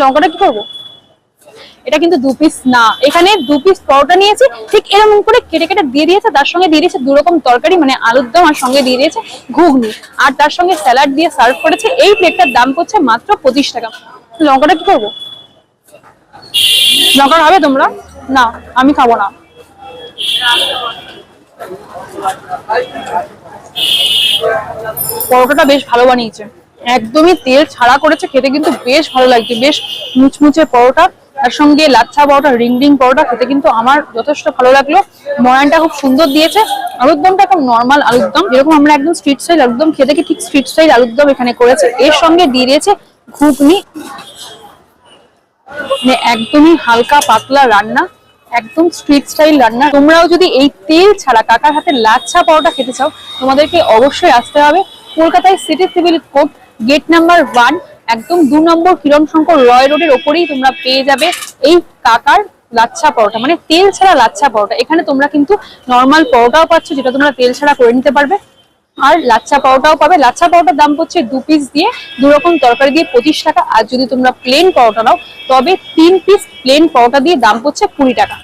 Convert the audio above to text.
লঙ্কাটা কি করব? এটা কিন্তু দু পিস না। এখানে দু পিস পরোটা নিয়েছি। ঠিক এরকম করে কেটে কেটে দিয়ে দিয়েছে। তার সঙ্গে দিয়ে দিয়েছে দু রকম তরকারি মানে আলুর দম, আর সঙ্গে দিয়ে দিয়েছে ঘুগনি। আর তার সঙ্গে স্যালাড দিয়ে সার্ভ করেছে। এই প্লেটটার দাম পড়ছে মাত্র পঁচিশ টাকা। লঙ্কাটা কি করব? লঙ্কা খাবে তোমরা? না, আমি খাব না। পরোটাটা বেশ ভালো বানিয়েছে। একদমই তেল ছাড়া করেছে, খেতে কিন্তু বেশ ভালো লাগছে, বেশ মুচমুচে পরোটা, তার সঙ্গে লাচ্ছা পরোটা রিং রিং পরোটা খেতে কিন্তু আমার যথেষ্ট ভালো লাগল। ময়ানটা খুব সুন্দর দিয়েছে, আলুর দমটা একদম নর্মাল আলুর দম, যেরকম আমরা একদম স্ট্রিট স্টাইল আলুর দম খেতে কি ঠিক স্ট্রিট স্টাইল আলুর দম এখানে করেছে। এর সঙ্গে দিয়ে দিয়েছে ঘুগনি। মানে একদমই হালকা পাতলা রান্না, একদম স্ট্রিট স্টাইল রান্না। তোমরাও যদি এই তেল ছাড়া কাকার হাতে লাচ্ছা পরোটা খেতে চাও, তোমাদেরকে অবশ্যই আসতে হবে কলকাতায় city civil court gate number one একদম দু নম্বর কিরণ শঙ্কর রয় রোডের ওপরেই তোমরা পেয়ে যাবে এই কাকার লাচ্ছা পরোটা মানে তেল ছাড়া লাচ্ছা পরোটা। এখানে তোমরা কিন্তু নর্মাল পরোটাও পাচ্ছ, যেটা তোমরা তেল ছাড়া করে নিতে পারবে। আর লাচ্ছা পরোটাও পাবে। লাচ্ছা পরোটার দাম পড়ছে দু পিস দিয়ে দু রকম তরকারি দিয়ে পঁচিশ টাকা। আর যদি তোমরা প্লেন পরোটা নাও, তবে তিন পিস প্লেন পরোটা দিয়ে দাম পড়ছে কুড়ি টাকা।